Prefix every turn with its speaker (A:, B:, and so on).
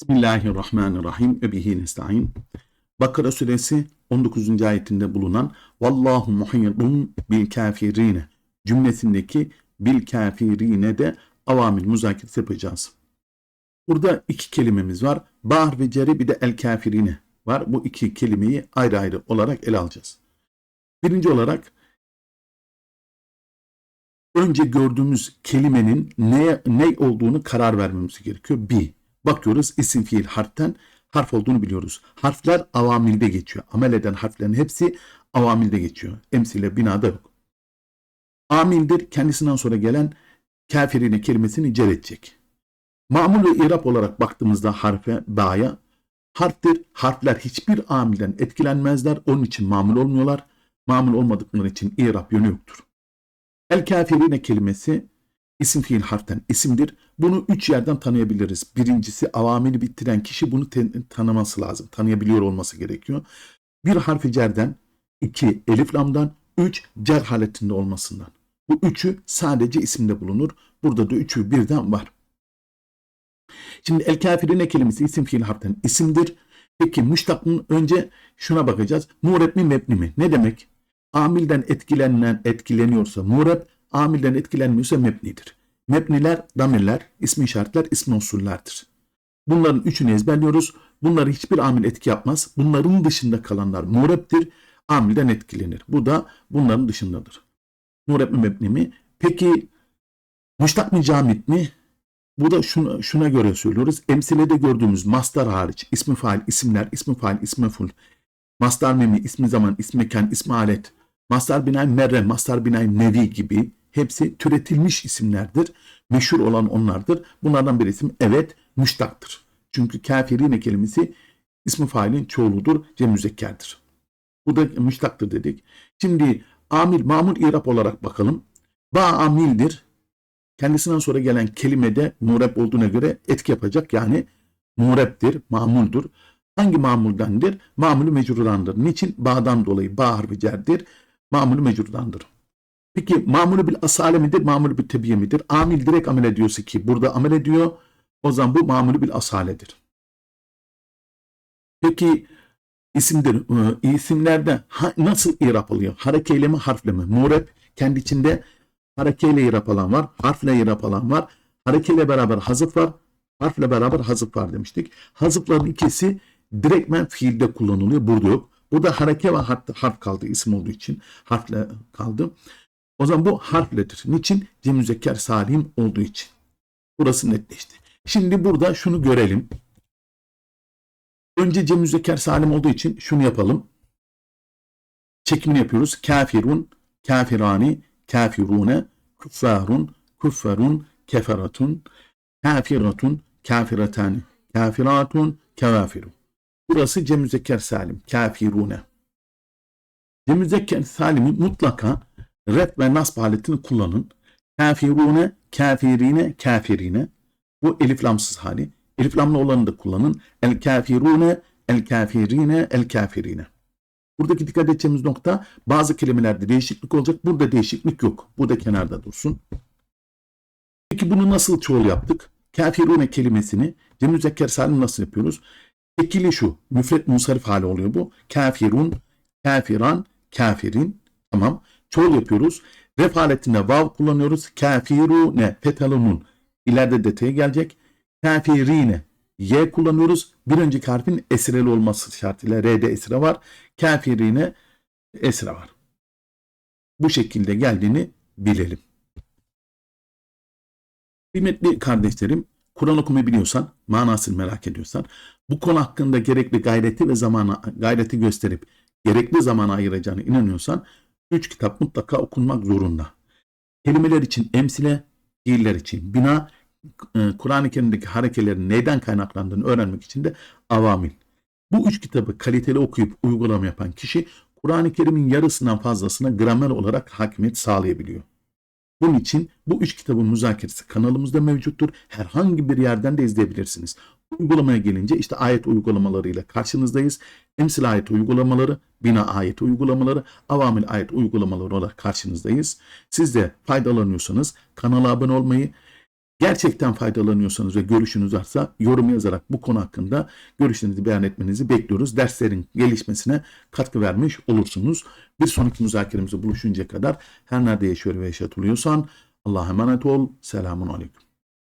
A: Bismillahirrahmanirrahim ve bihi nesta'in. Bakara suresi 19. ayetinde bulunan Vallahu muhiyidun bil kafirine cümlesindeki bil kafirine de avamil müzakeresi yapacağız. Burada iki kelimemiz var. Bahar ve ceri bir de el kafirine var. Bu iki kelimeyi ayrı ayrı olarak ele alacağız. Birinci olarak önce gördüğümüz kelimenin ne, ne olduğunu karar vermemiz gerekiyor. Bir, bakıyoruz isim fiil harften harf olduğunu biliyoruz. Harfler avamilde geçiyor. Amel eden harflerin hepsi avamilde geçiyor. Emsile binada yok. Amildir kendisinden sonra gelen kafirine kelimesini cer edecek. Mamul ve irap olarak baktığımızda harfe ba'ya harftir. Harfler hiçbir amilden etkilenmezler. Onun için mamul olmuyorlar. Mamul olmadıkları için irap yönü yoktur. El kafirine kelimesi isim fiil harften isimdir. Bunu üç yerden tanıyabiliriz. Birincisi avamili bitiren kişi bunu tanıması lazım. Tanıyabiliyor olması gerekiyor. Bir harfi cerden, iki elif lamdan, üç cer haletinde olmasından. Bu üçü sadece isimde bulunur. Burada da üçü birden var. Şimdi el kafirine kelimesi isim fiil harften isimdir. Peki müştakın önce şuna bakacağız. Mureb mi mebni mi? Ne demek? Amilden etkilenen etkileniyorsa mureb, amilden etkilenmiyorsa mebnidir. Mebniler, damirler, ismi işaretler, ismi usullerdir. Bunların üçünü ezberliyoruz. Bunları hiçbir amil etki yapmaz. Bunların dışında kalanlar murebdir. Amilden etkilenir. Bu da bunların dışındadır. Mureb mi mebni mi? Peki müştak mı camit mi? Bu da şuna, şuna göre söylüyoruz. Emsilede gördüğümüz mastar hariç ismi fail, isimler, ismi fail, ismi ful, mastar memi, ismi zaman, ismi mekan, ismi alet, mastar binay merre, mastar binay nevi gibi hepsi türetilmiş isimlerdir. Meşhur olan onlardır. Bunlardan bir isim evet müştaktır. Çünkü kafirine kelimesi ismi failin çoğuludur, cem müzekkerdir. Bu da müştaktır dedik. Şimdi amil, mamul irap olarak bakalım. Ba amildir. Kendisinden sonra gelen kelimede mureb olduğuna göre etki yapacak. Yani murebdir, mamuldur. Hangi mamuldendir? Mamulü mecrurandır. Niçin? Bağdan dolayı. Bağ harfi cerdir. Mamulü mecrurandır. Peki mamulü bil asale midir? Mamulü bil tebiye midir? Amil direkt amel ediyorsa ki burada amel ediyor. O zaman bu mamulü bil asaledir. Peki isimdir. E, isimlerde nasıl irap oluyor? Harekeyle mi harfle mi? Mureb kendi içinde harekeyle irap alan var. Harfle irap alan var. Harekeyle beraber hazıf var. Harfle beraber hazıf var demiştik. Hazıfların ikisi direktmen fiilde kullanılıyor. Burada yok. Burada hareke ve harf, harf kaldı isim olduğu için. Harfle kaldı. O zaman bu harfledir. Niçin? Cem müzekker salim olduğu için. Burası netleşti. Şimdi burada şunu görelim. Önce cem müzekker salim olduğu için şunu yapalım. Çekimini yapıyoruz. Kafirun, kafirani, kafirune, kuffarun, kuffarun, keferatun, kafiratun, kafiratani, kafiratun, kevafiru. Burası cem müzekker salim. Kafirune. Cem müzekker salimi mutlaka ref ve nasb haletini kullanın. Kafirune, kafirine, kafirine. Bu elif lamsız hali. Elif lamlı olanı da kullanın. El kafirune, el kafirine, el kafirine. Buradaki dikkat edeceğimiz nokta bazı kelimelerde değişiklik olacak. Burada değişiklik yok. Bu da kenarda dursun. Peki bunu nasıl çoğul yaptık? Kafirune kelimesini cem müzekker salim nasıl yapıyoruz? Şekili şu. Müfret musarif hali oluyor bu. Kafirun, kafiran, kafirin. Tamam. Çoğul yapıyoruz. Ref haletinde vav kullanıyoruz. Kafirune, petalunun. İleride detaya gelecek. Kafirine. Y kullanıyoruz. Bir önceki harfin esreli olması şartıyla R'de esre var. Kafirine esre var. Bu şekilde geldiğini bilelim. Kıymetli kardeşlerim, Kur'an okumayı biliyorsan, manasını merak ediyorsan, bu konu hakkında gerekli gayreti ve zamana gayreti gösterip gerekli zamana ayıracağını inanıyorsan, üç kitap mutlaka okunmak zorunda. Kelimeler için emsile, fiiller için bina, e, Kur'an-ı Kerim'deki harekelerin neyden kaynaklandığını öğrenmek için de avamil. Bu üç kitabı kaliteli okuyup uygulama yapan kişi Kur'an-ı Kerim'in yarısından fazlasına gramer olarak hakimiyet sağlayabiliyor. Bunun için bu üç kitabın müzakeresi kanalımızda mevcuttur. Herhangi bir yerden de izleyebilirsiniz. Uygulamaya gelince işte ayet uygulamalarıyla karşınızdayız. Emsil ayet uygulamaları, bina ayet uygulamaları, avamil ayet uygulamaları olarak karşınızdayız. Siz de faydalanıyorsanız kanala abone olmayı, Gerçekten faydalanıyorsanız ve görüşünüz varsa yorum yazarak bu konu hakkında görüşlerinizi beyan etmenizi bekliyoruz. Derslerin gelişmesine katkı vermiş olursunuz. Bir sonraki müzakeremize buluşuncaya kadar her nerede yaşıyor ve yaşatılıyorsan Allah'a emanet ol. Selamun Aleyküm.